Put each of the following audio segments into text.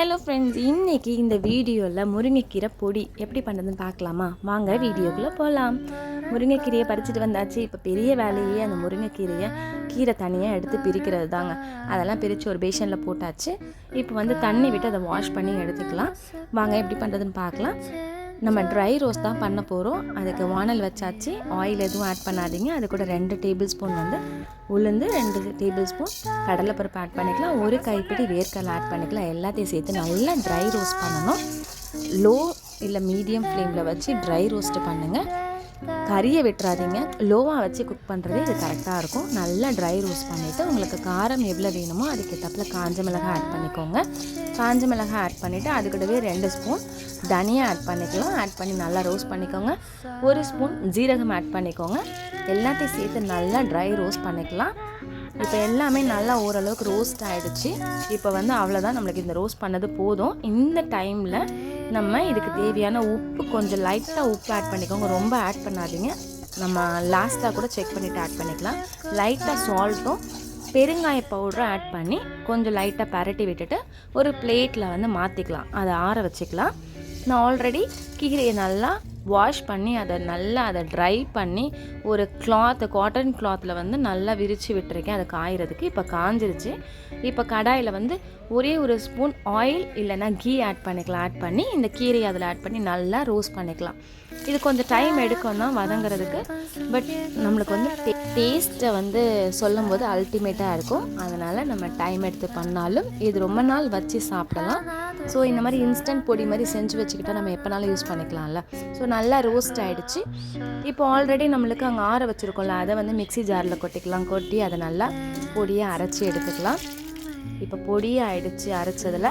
Hello friends இன்றைக்கி இந்த வீடியோவில் முருங்கைக்கீரை பொடி எப்படி பண்ணுறதுன்னு பார்க்கலாமா? வாங்க வீடியோக்குள்ளே போகலாம் முருங்கைக்கீரையை பறிச்சுட்டு வந்தாச்சு. இப்போ பெரிய வேலையே அந்த முருங்கைக்கீரையை கீரை தனியாக எடுத்து பிரிக்கிறது தாங்க அதெல்லாம் பிரித்து ஒரு பேஷனில் போட்டாச்சு. இப்போ வந்து தண்ணி விட்டு அதை வாஷ் பண்ணி எடுத்துக்கலாம். வாங்க எப்படி பண்ணுறதுன்னு பார்க்கலாம். நம்ம ட்ரை ரோஸ்ட் தான் பண்ண போகிறோம் அதுக்கு வானல் வச்சாச்சு. ஆயில் எதுவும் ஆட் பண்ணாதீங்க. அது கூட ரெண்டு டேபிள் ஸ்பூன் வந்து உளுந்து ரெண்டு டேபிள் ஸ்பூன் கடலைப்பருப்பு ஆட் பண்ணிக்கலாம். ஒரு கைப்பிடி வேர்க்கடலை ஆட் பண்ணிக்கலாம். எல்லாத்தையும் சேர்த்து நல்லா ட்ரை ரோஸ்ட் பண்ணணும். லோ இல்லை மீடியம் ஃப்ளேமில் வச்சு ட்ரை ரோஸ்ட்டு பண்ணுங்கள் கறியை விட்டுறாதீங்க. லோவாக வச்சு குக் பண்ணுறது இது கரெக்டாக இருக்கும். நல்லா ட்ரை ரோஸ்ட் பண்ணிவிட்டு உங்களுக்கு காரம் எவ்வளோ வேணுமோ அதுக்கு காஞ்ச மிளகாய் ஆட் பண்ணிக்கோங்க. காஞ்ச மிளகாய் ஆட் பண்ணிவிட்டு அது கூடவே ரெண்டு ஸ்பூன் தனியாக ஆட் பண்ணிக்கலாம். ஆட் பண்ணி நல்லா ரோஸ்ட் பண்ணிக்கோங்க. ஒரு ஸ்பூன் ஜீரகம் ஆட் பண்ணிக்கோங்க. எல்லாத்தையும் சேர்த்து நல்லா ட்ரை ரோஸ்ட் பண்ணிக்கலாம். இப்போ எல்லாமே நல்லா ஓரளவுக்கு ரோஸ்ட் ஆகிடுச்சு இப்போ வந்து அவ்வளோதான் நம்மளுக்கு இந்த ரோஸ்ட் பண்ணது போதும். இந்த டைமில் நம்ம இதுக்கு தேவையான உப்பு கொஞ்சம் லைட்டாக உப்பு ஆட் பண்ணிக்கோங்க. ரொம்ப ஆட் பண்ணாதீங்க. நம்ம லாஸ்ட்டாக கூட செக் பண்ணிவிட்டு ஆட் பண்ணிக்கலாம். லைட்டாக சால்ட்டும் பெருங்காய பவுடரும் ஆட் பண்ணி கொஞ்சம் லைட்டாக பரட்டி விட்டுட்டு ஒரு பிளேட்டில் வந்து மாற்றிக்கலாம் அதை ஆற வச்சுக்கலாம். நான் ஆல்ரெடி கீரையை நல்லா வாஷ் பண்ணி அதை நல்லா அதை ட்ரை பண்ணி ஒரு கிளாத் காட்டன் கிளாத்தில் வந்து நல்லா விரித்து விட்டுருக்கேன். அதை காயறதுக்கு இப்போ காஞ்சிருச்சு. இப்போ கடாயில் வந்து ஒரே ஒரு ஸ்பூன் ஆயில் இல்லைன்னா கீ ஆட் பண்ணிக்கலாம். ஆட் பண்ணி இந்த கீரையை அதில் ஆட் பண்ணி நல்லா ரோஸ்ட் பண்ணிக்கலாம். இது கொஞ்சம் டைம் எடுக்கும் தான் வதங்குறதுக்கு பட் நம்மளுக்கு வந்து டேஸ்ட்டை வந்து சொல்லும் போது அல்டிமேட்டாக இருக்கும். அதனால் நம்ம டைம் எடுத்து பண்ணாலும் இது ரொம்ப நாள் வச்சு சாப்பிடலாம். ஸோ இந்த மாதிரி இன்ஸ்டன்ட் பொடி மாதிரி செஞ்சு வச்சுக்கிட்டா நம்ம எப்போனாலும் யூஸ் பண்ணிக்கலாம்ல. ஸோ நல்லா ரோஸ்ட் ஆகிடுச்சு இப்போ ஆல்ரெடி நம்மளுக்கு அங்கே ஆற வச்சுருக்கோம்ல அதை வந்து மிக்ஸி ஜாரில் கொட்டிக்கலாம். கொட்டி அதை நல்லா பொடியாக அரைச்சி எடுத்துக்கலாம். இப்போ பொடியாக ஆயிடுச்சு அரைச்சதில்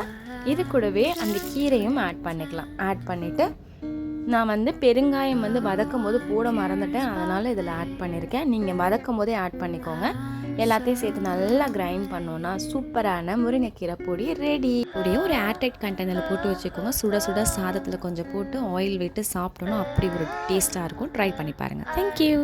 இது கூடவே அந்த கீரையும் ஆட் பண்ணிக்கலாம். ஆட் பண்ணிவிட்டு நான் வந்து பெருங்காயம் வந்து வதக்கும் போது போட மறந்துட்டேன். அதனால் இதில் ஆட் பண்ணியிருக்கேன். நீங்கள் வதக்கும் போதே ஆட் பண்ணிக்கோங்க. எல்லாத்தையும் சேர்த்து நல்லா கிரைண்ட் பண்ணோன்னா சூப்பரான முருங்கைக்கீரை பொடி ரெடி பொடியை ஒரு ஏர்டைட் கண்டெய்னரில் போட்டு வச்சுக்கோங்க. சுட சுட சாதத்தில் கொஞ்சம் போட்டு ஆயில் விட்டு சாப்பிட்டோன்னா அப்படி ஒரு டேஸ்ட்டாக இருக்கும். ட்ரை பண்ணி பாருங்கள் தேங்க்யூ